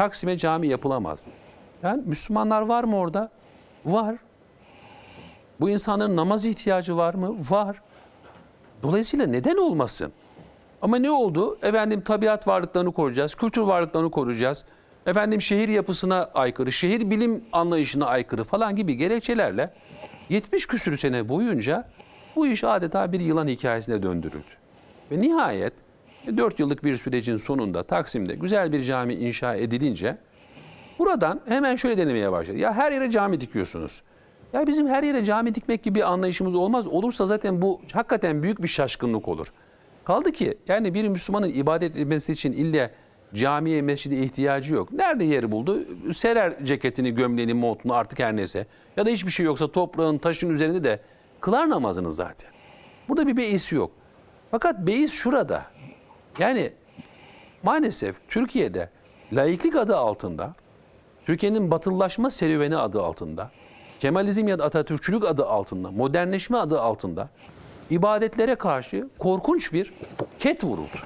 Taksim'e cami yapılamaz. Yani Müslümanlar var mı orada? Var. Bu insanların namaz ihtiyacı var mı? Var. Dolayısıyla neden olmasın? Ama ne oldu? Efendim tabiat varlıklarını koruyacağız, kültür varlıklarını koruyacağız. Efendim şehir yapısına aykırı, şehir bilim anlayışına aykırı falan gibi gerekçelerle 70 küsür sene boyunca bu iş adeta bir yılan hikayesine döndürüldü. Ve nihayet 4 yıllık bir sürecin sonunda Taksim'de güzel bir cami inşa edilince buradan hemen şöyle denemeye başladı. Ya her yere cami dikiyorsunuz. Ya bizim her yere cami dikmek gibi bir anlayışımız olmaz. Olursa zaten bu hakikaten büyük bir şaşkınlık olur. Kaldı ki yani bir Müslümanın ibadet etmesi için illa camiye, mescide ihtiyacı yok. Nerede yeri buldu? Serer ceketini, gömleğini, montunu artık her neyse. Ya da hiçbir şey yoksa toprağın, taşın üzerinde de kılar namazını zaten. Burada bir beis yok. Fakat beis şurada. Yani maalesef Türkiye'de laiklik adı altında, Türkiye'nin batılılaşma serüveni adı altında, Kemalizm ya da Atatürkçülük adı altında, modernleşme adı altında ibadetlere karşı korkunç bir ket vuruldu.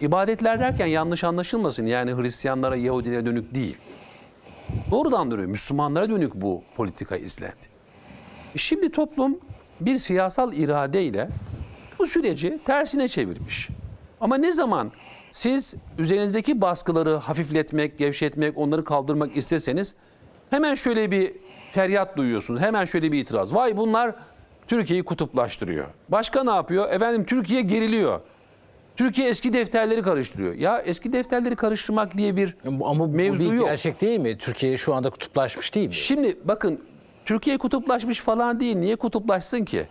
İbadetler derken yanlış anlaşılmasın yani Hristiyanlara, Yahudilere dönük değil. Doğrudan duruyor. Müslümanlara dönük bu politika izlendi. Şimdi toplum bir siyasal iradeyle bu süreci tersine çevirmiş. Ama ne zaman siz üzerinizdeki baskıları hafifletmek, gevşetmek, onları kaldırmak isteseniz hemen şöyle bir feryat duyuyorsunuz. Hemen şöyle bir itiraz. Vay bunlar Türkiye'yi kutuplaştırıyor. Başka ne yapıyor? Efendim Türkiye geriliyor. Türkiye eski defterleri karıştırıyor. Ya eski defterleri karıştırmak diye bir Ama bu mevzu bir yok. gerçek değil mi? Türkiye şu anda kutuplaşmış değil mi? Şimdi bakın Türkiye kutuplaşmış falan değil. Niye kutuplaşsın ki?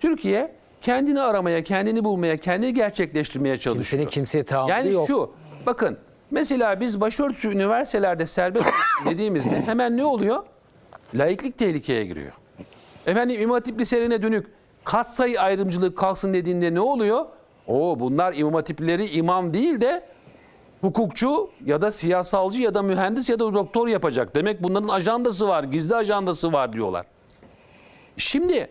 Türkiye kendini aramaya, kendini bulmaya, kendini gerçekleştirmeye çalışıyor. Kimsenin kimseye tahammülü yani yok. şu bakın mesela biz başörtüsü üniversitelerde serbest dediğimizde hemen ne oluyor? Laiklik tehlikeye giriyor. Efendim İmam Hatip liselerine dönük katsayı ayrımcılığı kalksın dediğinde ne oluyor? O bunlar İmam Hatipleri imam değil de hukukçu ya da siyasalcı ya da mühendis ya da doktor yapacak. Demek bunların ajandası var, gizli ajandası var diyorlar. Şimdi